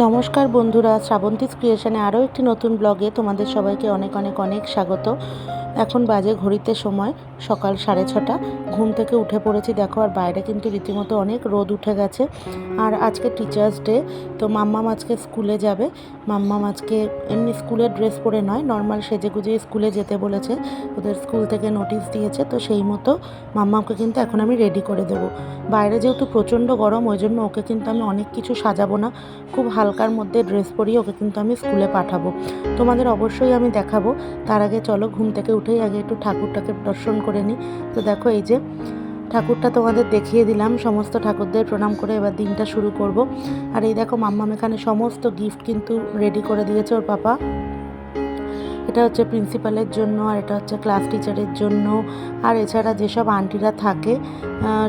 নমস্কার বন্ধুরা, শ্রাবন্তীস ক্রিয়েশনে আরও একটি নতুন ব্লগে তোমাদের সবাইকে অনেক অনেক অনেক স্বাগত। এখন বাজে ঘড়িতে সময়, সকাল সাড়ে ছটা। ঘুম থেকে উঠে পড়েছি, দেখো আর বাইরে কিন্তু রীতিমতো অনেক রোদ উঠে গেছে। আর আজকে টিচার্স ডে তো মাম্মাম আজকে স্কুলে যাবে। মাম্মাম আজকে এমনি স্কুলের ড্রেস পরে নয় নর্মাল সেজে গুজে স্কুলে যেতে বলেছে। ওদের স্কুল থেকে নোটিশ দিয়েছে, তো সেই মতো মাম্মাকে কিন্তু এখন আমি রেডি করে দেবো। বাইরে যেহেতু প্রচণ্ড গরম, ওই জন্য ওকে কিন্তু আমি অনেক কিছু সাজাবো না। খুব হালকার মধ্যে ড্রেস পরিয়ে ওকে কিন্তু আমি স্কুলে পাঠাবো। তোমাদের অবশ্যই আমি দেখাবো। তার আগে চলো ঘুম থেকে উঠেই আগে একটু ঠাকুরটাকে দর্শন করে নিই। তো দেখো এই যে ঠাকুরটা তোমাদের দেখিয়ে দিলাম। সমস্ত ঠাকুরদের প্রণাম করে এবার দিনটা শুরু করব। আর এই দেখো মাম্মাম এখানে সমস্ত গিফট কিন্তু রেডি করে দিয়েছে ওর পাপা। এটা হচ্ছে প্রিন্সিপালের জন্য, আর এটা হচ্ছে ক্লাস টিচারের জন্য। আর এছাড়া যেসব আন্টিরা থাকে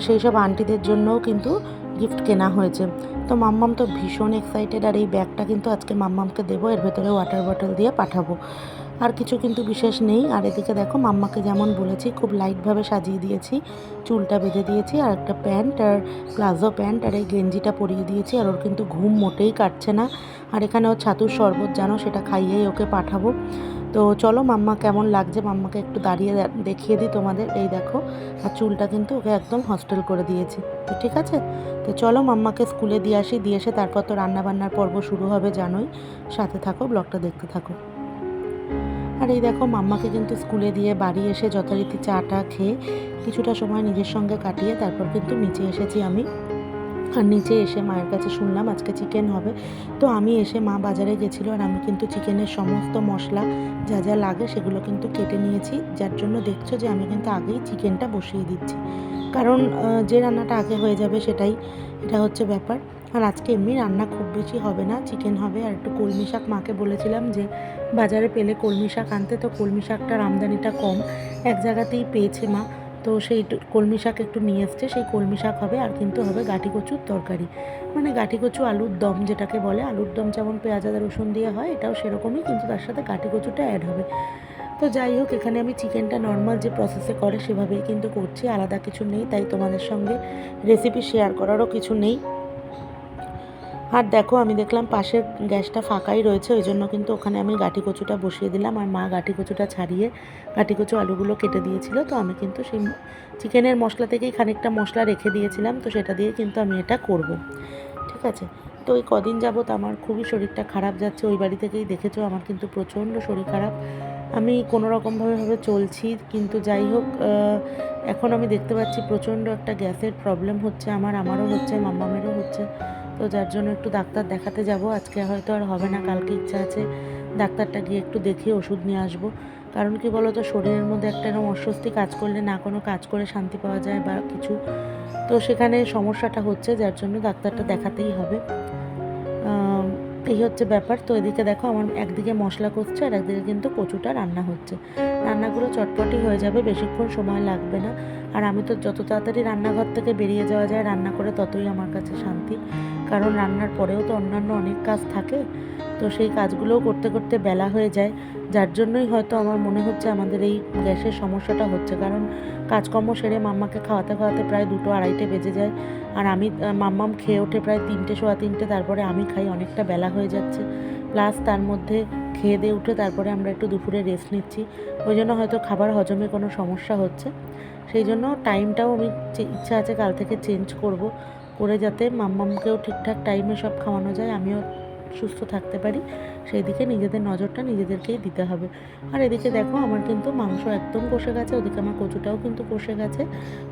সেই সব আন্টিদের জন্যও কিন্তু গিফট কেনা হয়েছে। তো মাম্মাম তো ভীষণ এক্সাইটেড আর এই ব্যাগটা কিন্তু আজকে মাম্মামকে দেবো। এর ভেতরে ওয়াটার বটল দিয়ে পাঠাবো। আর কিছু কিন্তু বিশেষ নেই। আর এদিকে দেখো, মাম্মাকে যেমন বলেছি, খুব লাইটভাবে সাজিয়ে দিয়েছি। চুলটা বেঁধে দিয়েছি আর একটা প্যান্ট আর প্লাজো প্যান্ট আর এই গেঞ্জিটা পরিয়ে দিয়েছি। আর ওর কিন্তু ঘুম মোটেই কাটছে না। আর এখানে ওর ছাতুর শরবত জানো, সেটা খাইয়েই ওকে পাঠাবো। তো চলো মাম্মা কেমন লাগছে? মাম্মাকে একটু দাঁড়িয়ে দেখিয়ে দিই তোমাদের। এই দেখো, আর চুলটা কিন্তু ওকে একদম হস্টেল করে দিয়েছি। তো ঠিক আছে? তো চলো মাম্মাকে স্কুলে দিয়ে আসি, দিয়ে এসে তারপর তো রান্নাবান্নার পর্ব শুরু হবে জানোই। সাথে থাকো, ব্লগটা দেখতে থাকো। আর এই দেখো, মাম্মাকে কিন্তু স্কুলে দিয়ে বাড়ি এসে যথারীতি চাটা খেয়ে কিছুটা সময় নিজের সঙ্গে কাটিয়ে তারপর কিন্তু নিচে এসেছি আমি। আর নিচে এসে মায়ের কাছে শুনলাম আজকে চিকেন হবে। তো আমি এসে মা বাজারে গেছিল আর আমি কিন্তু চিকেনের সমস্ত মশলা যা যা লাগে সেগুলো কিন্তু কেটে নিয়েছি। যার জন্য দেখছ যে আমি কিন্তু আগেই চিকেনটা বসিয়ে দিচ্ছি। কারণ যে রান্নাটা আগে হয়ে যাবে সেটাই, এটা হচ্ছে ব্যাপার। আর আজকে এমনি রান্না খুব বেশি হবে না চিকেন হবে। আর একটু কলমি শাক মাকে বলেছিলাম যে, বাজারে পেলে কলমি শাক আনতে। তো কলমি শাকটার আমদানিটা কম। এক জায়গাতেই পেয়েছে মা। তো সেই কলমি শাক একটু নিয়ে এসছে, সেই কলমি শাক হবে আর কিন্তু হবে গাঠি কচুর তরকারি। মানে গাঠি কচু আলুর দম যেটাকে বলে, আলুর দম যেমন পেঁয়াজ আদা রসুন দিয়ে হয়, এটাও সেরকমই কিন্তু তার সাথে গাঠি কচুটা অ্যাড হবে। তো যাই হোক, এখানে আমি চিকেনটা নর্মাল যে প্রসেসে করে সেভাবেই কিন্তু করছি, আলাদা কিছু নেই, তাই তোমাদের সঙ্গে রেসিপি শেয়ার করারও কিছু নেই। আর দেখো, আমি দেখলাম পাশের গ্যাসটা ফাঁকাই রয়েছে, ওই জন্য কিন্তু ওখানে আমি গাঠি কচুটা বসিয়ে দিলাম। আর মা গাঠি কচুটা ছাড়িয়ে গাঠি কচু আলুগুলো কেটে দিয়েছিল। তো আমি কিন্তু সেই চিকেনের মশলা থেকেই খানিকটা মশলা রেখে দিয়েছিলাম। তো সেটা দিয়ে কিন্তু আমি এটা করব। ঠিক আছে? তো ওই কদিন যাবত আমার খুবই শরীরটা খারাপ যাচ্ছে। ওই বাড়ি থেকেই দেখেছ, আমার কিন্তু প্রচণ্ড শরীর খারাপ। আমি কোনো রকমভাবে ভাবে চলছি, কিন্তু যাই হোক এখন আমি দেখতে পাচ্ছি প্রচণ্ড একটা গ্যাসের প্রবলেম হচ্ছে। আমার, আমারও হচ্ছে, মাম্মামেরও হচ্ছে। তো যার জন্য একটু ডাক্তার দেখাতে যাব। আজকে হয়তো আর হবে না, কালকে ইচ্ছা আছে ডাক্তারটা গিয়ে একটু দেখিয়ে ওষুধ নিয়ে আসব। কারণ কি বলো তো শরীরের মধ্যে একটা এরকম অস্বস্তি কাজ করলে না কোনো কাজ করে শান্তি পাওয়া যায় বা কিছু। তো সেখানে সমস্যাটা হচ্ছে, যার জন্য ডাক্তারটা দেখাতেই হবে। এই হচ্ছে ব্যাপার। তো এদিকে দেখো আমার একদিকে মশলা করছে আর একদিকে কিন্তু কচুটা রান্না হচ্ছে। রান্নাগুলো চটপটি হয়ে যাবে, বেশিক্ষণ সময় লাগবে না। আর আমি তো যত তাড়াতাড়ি রান্নাঘর থেকে বেরিয়ে যাওয়া যায়, রান্না করে ততই আমার কাছে শান্তি। কারণ রান্নার পরেও তো অন্যান্য অনেক কাজ থাকে। তো সেই কাজগুলোও করতে করতে বেলা হয়ে যায়। যার জন্যই হয়তো আমার মনে হচ্ছে আমাদের এই গ্যাসের সমস্যাটা হচ্ছে। কারণ কাজকর্ম সেরে মাম্মাকে খাওয়াতে খাওয়াতে প্রায় দুটো আড়াইটে বেজে যায়। আর আমি মাম্মাম খেয়ে ওঠে প্রায় তিনটে, সোয়া তিনটে, তারপরে আমি খাই, অনেকটা বেলা হয়ে যাচ্ছে। প্লাস তার মধ্যে খেয়ে দিয়ে উঠে তারপরে আমরা একটু দুপুরে রেস্ট নিচ্ছি। ওই জন্য হয়তো খাবার হজমে কোনো সমস্যা হচ্ছে। সেই জন্য টাইমটাও আমি ইচ্ছা আছে কাল থেকে চেঞ্জ করব। করে যাতে মাম্মামকেও ঠিকঠাক টাইমে সব খাওয়ানো যায়, আমিও সুস্থ থাকতে পারি সেই দিকে নিজেদের নজরটা নিজেদেরকেই দিতে হবে। আর এদিকে দেখো, আমার কিন্তু মাংস একদম কষে গেছে, ওদিকে আমার কচুটাও কিন্তু কষে গেছে।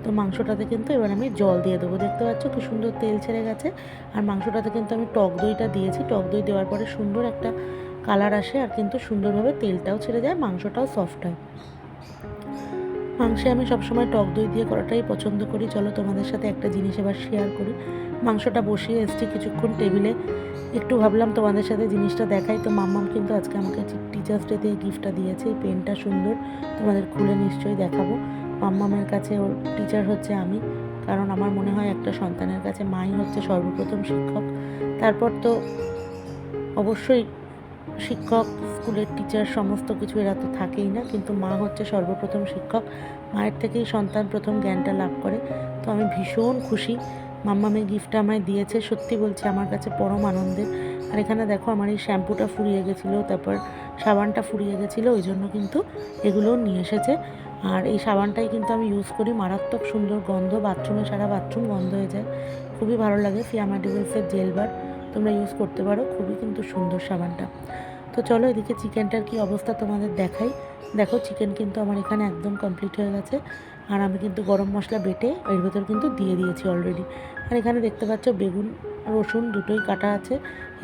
তো মাংসটাতে কিন্তু এবার আমি জল দিয়ে দেবো। দেখতে পাচ্ছ কি সুন্দর তেল ছেড়ে গেছে। আর মাংসটাতে কিন্তু আমি টক দইটা দিয়েছি। টক দই দেওয়ার পরে সুন্দর একটা কালার আসে আর কিন্তু সুন্দরভাবে তেলটাও ছেড়ে যায়, মাংসটাও সফট হয়। মাংসে আমি সবসময় টক দই দিয়ে করাটাই পছন্দ করি। চলো তোমাদের সাথে একটা জিনিস এবার শেয়ার করি। মাংসটা বসিয়ে এসছি কিছুক্ষণ টেবিলে। একটু ভাবলাম তোমাদের সাথে জিনিসটা দেখাই। তো মাম্মাম কিন্তু আজকে আমাকে টিচার্স ডেতে গিফটটা দিয়েছে, এই পেনটা সুন্দর। তোমাদের খুলে নিশ্চয়ই দেখাবো। মাম্মামের কাছে ওর টিচার হচ্ছে আমি, কারণ আমার মনে হয় একটা সন্তানের কাছে মাই হচ্ছে সর্বপ্রথম শিক্ষক। তারপর তো অবশ্যই শিক্ষক, স্কুলের টিচার সমস্ত কিছু এরা তো থাকেই না, কিন্তু মা হচ্ছে সর্বপ্রথম শিক্ষক। মায়ের থেকেই সন্তান প্রথম জ্ঞানটা লাভ করে। তো আমি ভীষণ খুশি মাম্মামে গিফটটা আমায় দিয়েছে, সত্যি বলছি আমার কাছে পরম আনন্দের। আর এখানে দেখো আমার এই শ্যাম্পুটা ফুরিয়ে গেছিল, তারপর সাবানটা ফুরিয়ে গেছিল, ওই জন্য কিন্তু এগুলোও নিয়ে এসেছে। আর এই সাবানটাই কিন্তু আমি ইউজ করি, মারাত্মক সুন্দর গন্ধ বাথরুমে সারা বাথরুম গন্ধ হয়ে যায়। খুবই ভালো লাগে ফিয়ামা ডিভেলসের জেল বার তোমরা ইউজ করতে পারো, খুবই কিন্তু সুন্দর সাবানটা। তো চলো এদিকে চিকেনটার কি অবস্থা তোমাদের দেখাই। দেখো চিকেন কিন্তু আমার এখানে একদম কমপ্লিট হয়ে গেছে। আর আমি কিন্তু গরম মশলা বেটে এর ভেতর কিন্তু দিয়ে দিয়েছি অলরেডি আর এখানে দেখতে পাচ্ছ বেগুন, রসুন দুটোই কাটা আছে।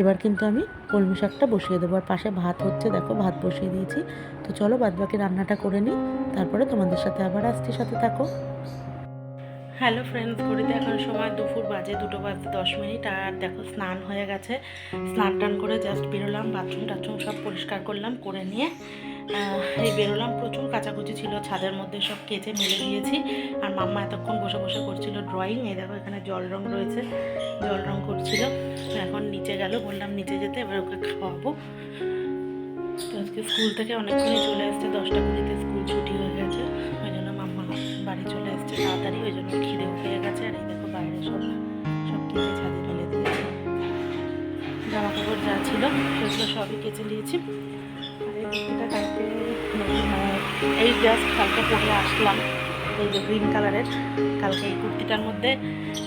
এবার কিন্তু আমি কলমি শাকটা বসিয়ে দেবো। আর পাশে ভাত হচ্ছে, দেখো ভাত বসিয়ে দিয়েছি। তো চলো বাদবাকি রান্নাটা করে নিই। তারপরে তোমাদের সাথে আবার আসছি সাথে থাকো। হ্যালো ফ্রেন্ডস ঘড়িতে এখন সময় দুপুর বাজে, দুটো বাজে দশ মিনিট। আর দেখো স্নান হয়ে গেছে। স্নান টান করে জাস্ট বেরোলাম, বাথরুম টাথরুম সব পরিষ্কার করলাম, করে নিয়ে এই বেরোলাম। প্রচুর কাচাকুচি ছিল, ছাদের মধ্যে সব কেচে মেলে দিয়েছি। আর মাম্মা এতক্ষণ বসে বসে করছিল ড্রয়িং এই দেখো, এখানে জল রং রয়েছে, জল রং করছিল। এখন নিচে গেল, বললাম নিচে যেতে, এবার ওকে খাওয়াবো। তো আজকে স্কুল থেকে অনেকক্ষণই চলে আসছে, দশটা কুড়িতে স্কুল ছুটি হয়ে গেছে। ওই জন্য মাম্মা বাড়ি চলে আসছে তাড়াতাড়ি, ওই জন্য খিদেও পেয়ে গেছে। আর এই দেখো বাইরে সব সব কেচে ছাদে ফেলে দিয়েছে। জামা কাপড় যা ছিল, সেগুলো সবই কেচে নিয়েছি। এই কালকে মানে এই জাস্ট কালকে পরে আসলাম, এই যে গ্রিন কালারের কালকে এই কুর্তিটার মধ্যে,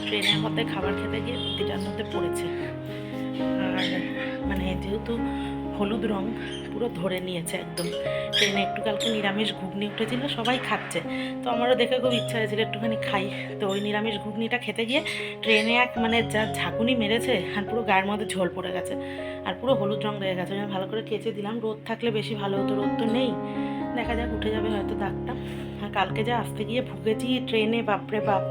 ট্রেনের মধ্যে খাবার খেতে গিয়ে কুর্তিটার মধ্যে পড়েছে। আর মানে যেহেতু হলুদ রং পুরো ধরে নিয়েছে একদম। ট্রেনে একটু কালকে নিরামিষ ঘুগনি উঠেছিল, সবাই খাচ্ছে। তো আমারও দেখে খুব ইচ্ছা হয়েছিল একটুখানি খাই। তো ওই নিরামিষ ঘুগনিটা খেতে গিয়ে ট্রেনে এক মানে যা ঝাঁকুনি মেরেছে আর পুরো গায়ের মধ্যে ঝোল পড়ে গেছে। আর পুরো হলুদ রং রয়ে গেছে ভালো করে কেচে দিলাম। রোদ থাকলে বেশি ভালো হতো, রোদ তো নেই। দেখা যাক, উঠে যাবে হয়তো দাগটা আর কালকে যা আসতে গিয়ে ভুগেছি, ট্রেনে বাপরে বাপ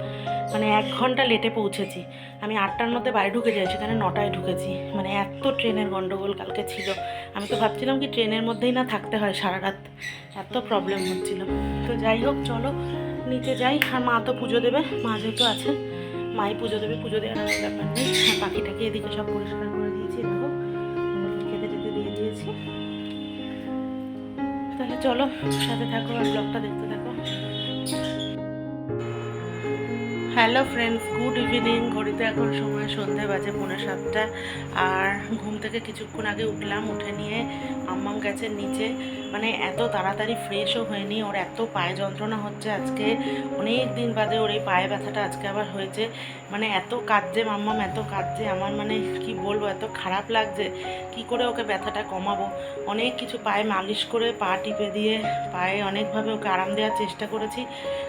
মানে এক ঘণ্টা লেটে পৌঁছেছি। আমি আটটার মধ্যে বাড়ি ঢুকে যাই সেখানে নটায় ঢুকেছি? মানে এত ট্রেনের গন্ডগোল কালকে ছিল। আমি তো ভাবছিলাম কি ট্রেনের মধ্যেই না থাকতে হয় সারা রাত এত প্রবলেম হচ্ছিল। তো যাই হোক, চলো, নিচে যাই। আর মা তো পুজো দেবে, মা যেহেতু আছে, মাই পুজো দেবে। পুজো দেওয়ার আমার ব্যাপার নেই। আর পাখিটাকে এদিকে সব পরিষ্কার করে দিয়েছি দেখো। খেতে টেতে দিয়ে দিয়েছি। তাহলে চলো, সাথে থাকো আর ব্লগটা দেখতে থাকো। হ্যালো ফ্রেন্ডস গুড ইভিনিং ঘড়িতে এখন সময় সন্ধে বাজে পৌনে সাতটা। আর ঘুম থেকে কিছুক্ষণ আগে উঠলাম, উঠে নিয়ে আম্মাম গেছে নিচে। মানে এত তাড়াতাড়ি ফ্রেশও হয়নি, ওর এত পায়ে যন্ত্রণা হচ্ছে আজকে, অনেক দিন বাদে ওর এই পায়ে ব্যথাটা আজকে আবার হয়েছে। মানে এত কাঁদছে মাম্মাম, এত কাঁদছে, আমার মানে কি বলব, এত খারাপ লাগছে, কি করে ওকে ব্যথাটা কমাবো? অনেক কিছু পায়ে মালিশ করে পা টিপে দিয়ে, পায়ে অনেকভাবে ওকে আরাম দেওয়ার চেষ্টা করেছি,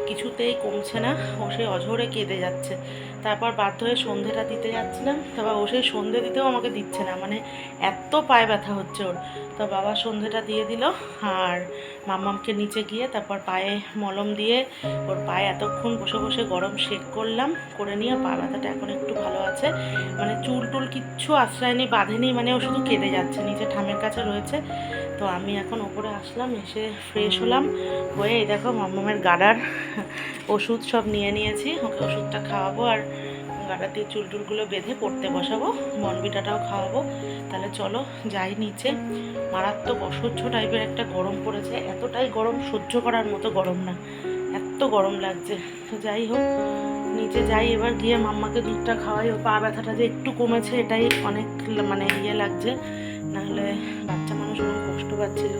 কিছুতেই কমছে না, ও সেই অঝরে কেঁদে যাচ্ছে। তারপর বাধ্য হয়ে সন্ধেটা দিতে যাচ্ছিলাম তারপর ও সেই সন্ধে দিতেও আমাকে দিচ্ছে না মানে এত পায়ে ব্যথা হচ্ছে ওর। তো বাবা সন্ধেটা দিয়ে দিল আর মাম্মামকে নিচে গিয়ে তারপর পায়ে মলম দিয়ে ওর পায়ে এতক্ষণ বসে বসে গরম শেক করলাম, করে নিয়ে পা ব্যথাটা এখন একটু ভালো আছে। মানে চুল টুল কিচ্ছু আশ্রয় নেই, বাঁধেনি মানে ও শুধু কেঁদে যাচ্ছে, নিচে ঠামের কাছে রয়েছে। তো আমি এখন ওপরে আসলাম, এসে ফ্রেশ হলাম, হয়ে এই দেখো মাম্মামের গাডার, ওষুধ সব নিয়ে নিয়েছি, ওকে ওষুধটা খাওয়াবো আর গাডার দিয়ে চুল টুলগুলো বেঁধে পড়তে বসাবো, বনবিটাটাও খাওয়াবো। তাহলে চলো যাই নিচে। মারাত্মক অসহ্য টাইপের একটা গরম পড়েছে। এতটাই গরম সহ্য করার মতো গরম না। এত গরম লাগছে। তো যাই হোক, নিচে যাই এবার গিয়ে মাম্মাকে দুধটা খাওয়াই। ও পা ব্যথাটা যে একটু কমেছে, এটাই অনেক মানে ইয়ে লাগছে। নাহলে বাচ্চা মানুষ অনেক কষ্ট পাচ্ছিল।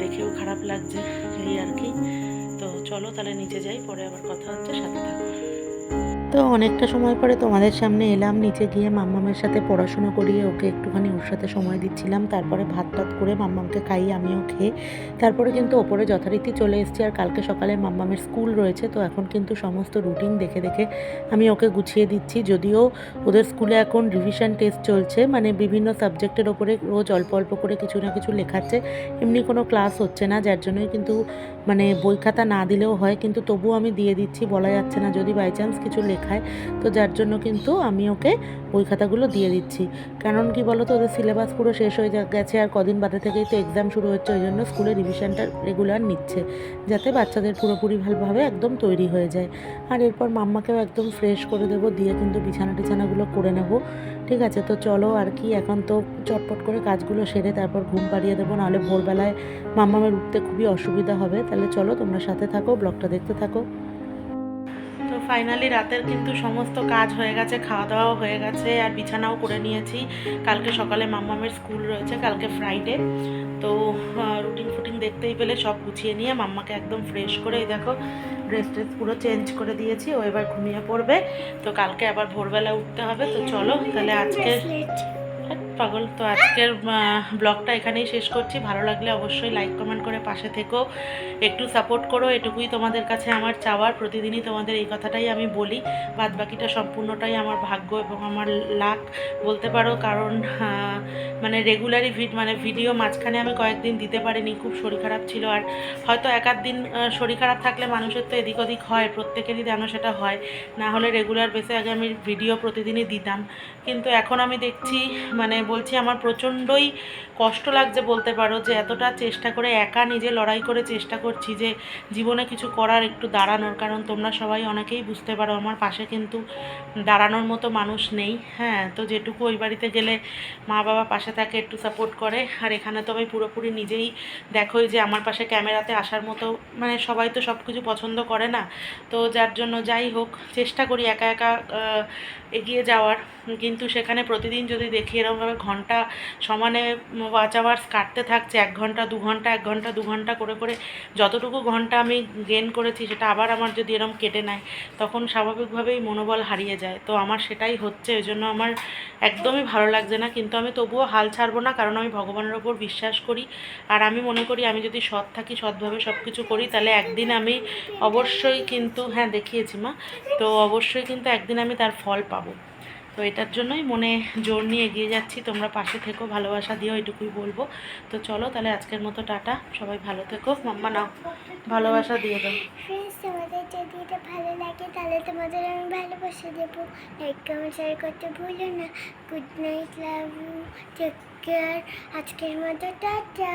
দেখেও খারাপ লাগছে, এই আর কি। তো চলো তাহলে নিচে যাই, পরে আবার কথা হচ্ছে, সাথে থাকো। তো অনেকটা সময় পরে তোমাদের সামনে এলাম, নিচে গিয়ে মাম্মামের সাথে পড়াশুনো করিয়ে ওকে একটুখানি ওর সাথে সময় দিচ্ছিলাম। তারপরে ভাত টাত করে মাম্মামকে খাইয়ে আমিও খেয়ে তারপরে কিন্তু ওপরে যথারীতি চলে এসেছি আর কালকে সকালে মাম্মামের স্কুল রয়েছে, তো এখন কিন্তু সমস্ত রুটিন দেখে দেখে আমি ওকে গুছিয়ে দিচ্ছি। যদিও ওদের স্কুলে এখন রিভিশন টেস্ট চলছে মানে বিভিন্ন সাবজেক্টের ওপরে রোজ অল্প অল্প করে কিছু না কিছু লেখাচ্ছে, এমনি কোনো ক্লাস হচ্ছে না, যার জন্যই কিন্তু মানে বই খাতা না দিলেও হয়, কিন্তু তবুও আমি দিয়ে দিচ্ছি, বলা যাচ্ছে না। যদি বাই চান্স কিছু লেখায় তো যার জন্য কিন্তু আমি ওকে বই খাতাগুলো দিয়ে দিচ্ছি। কারণ কি বলো তো ওদের সিলেবাস পুরো শেষ হয়ে গেছে আর কদিন বাদে থেকেই তো এক্সাম শুরু হচ্ছে। ওই জন্য স্কুলে রিভিশনটা রেগুলার নিচ্ছে। যাতে বাচ্চাদের পুরোপুরি ভালোভাবে একদম তৈরি হয়ে যায়। আর এরপর মাম্মাকেও একদম ফ্রেশ করে দেবো। দিয়ে কিন্তু বিছানা টিছানাগুলো করে নেব। ঠিক আছে? তো চলো আর কি। এখন তো চটপট করে কাজগুলো সেরে তারপর ঘুম পাড়িয়ে দেবো। নাহলে ভোরবেলায় মাম্মামের উঠতে খুবই অসুবিধা হবে। তাহলে চলো তোমরা সাথে থাকো ব্লগটা দেখতে থাকো। ফাইনালি রাতের কিন্তু সমস্ত কাজ হয়ে গেছে খাওয়া দাওয়াও হয়ে গেছে আর বিছানাও করে নিয়েছি। কালকে সকালে মাম্মামের স্কুল রয়েছে, কালকে ফ্রাইডে তো রুটিন ফুটিন দেখতেই পেলে, সব গুছিয়ে নিয়ে মাম্মাকে একদম ফ্রেশ করে দেখো ড্রেস ট্রেস পুরো চেঞ্জ করে দিয়েছি, ও এবার ঘুমিয়ে পড়বে। তো কালকে আবার ভোরবেলা উঠতে হবে, তো চলো, তাহলে আজকে পাগল, তো আজকের ব্লগটা এখানেই শেষ করছি। ভালো লাগলে অবশ্যই লাইক কমেন্ট করে পাশে থেকো। একটু সাপোর্ট করো, এটুকুই তোমাদের কাছে আমার চাওয়ার। প্রতিদিনই তোমাদের এই কথাটাই আমি বলি। বাদ বাকিটা সম্পূর্ণটাই আমার ভাগ্য এবং আমার লাক বলতে পারো। কারণ মানে রেগুলারই ভিড মানে ভিডিও মাঝখানে আমি কয়েকদিন দিতে পারিনি, খুব শরীর খারাপ ছিল। আর হয়তো এক আধ দিন শরীর খারাপ থাকলে মানুষের তো এদিক ওদিক হয়, প্রত্যেকেরই যেন সেটা হয়। না হলে রেগুলার বেসে আগে আমি ভিডিও প্রতিদিনই দিতাম। কিন্তু এখন আমি দেখছি মানে বলছি, আমার প্রচণ্ডই কষ্ট লাগছে বলতে পারো যে এতটা চেষ্টা করে একা নিজে লড়াই করে চেষ্টা করছি যে জীবনে কিছু করার একটু দাঁড়ানোর। কারণ তোমরা সবাই অনেকেই বুঝতে পারো, আমার পাশে কিন্তু দাঁড়ানোর মতো মানুষ নেই। হ্যাঁ তো যেটুকু ওই বাড়িতে গেলে মা বাবা পাশে থাকে, একটু সাপোর্ট করে। আর এখানে তো আমি পুরোপুরি নিজেই দেখোই যে আমার পাশে ক্যামেরাতে আসার মতো মানে সবাই তো সব কিছু পছন্দ করে না। তো যার জন্য যাই হোক, চেষ্টা করি একা একা এগিয়ে যাওয়ার। কিন্তু সেখানে প্রতিদিন যদি দেখি এরকমভাবে ঘণ্টা সমানে ওয়াচ আওয়ার্স কাটতে থাকছে, এক ঘণ্টা, দু ঘণ্টা, এক ঘণ্টা, দু ঘণ্টা করে করে যতটুকু ঘণ্টা আমি গেন করেছি সেটা আবার আমার যদি এরকম কেটে নেয়, তখন স্বাভাবিকভাবেই মনোবল হারিয়ে যায়। তো আমার সেটাই হচ্ছে ওই জন্য আমার একদমই ভালো লাগছে না। কিন্তু আমি তবুও হাল ছাড়বো না, কারণ আমি ভগবানের ওপর বিশ্বাস করি। আর আমি মনে করি, আমি যদি সৎ থাকি, সৎভাবে সব কিছু করি, তাহলে একদিন আমি অবশ্যই কিন্তু হ্যাঁ দেখিয়েছি মা, তো অবশ্যই কিন্তু একদিন আমি তার ফল পাবো। তো এটার জন্যই মনে জোর নিয়ে এগিয়ে যাচ্ছি। তোমরা পাশে থেকো ভালোবাসা দিও এটুকুই বলব। তো চলো তাহলে আজকের মতো টাটা। সবাই ভালো থেকো। মাম্মা নাও ভালোবাসা দিয়ে দাও। তোমাদের যদি এটা ভালো লাগে তাহলে তোমাদের আমি ভালোবাসা দেবো। লাইক কমেন্ট শেয়ার করতে ভুলো না। Good night love you take care আজকের মতো টাটা।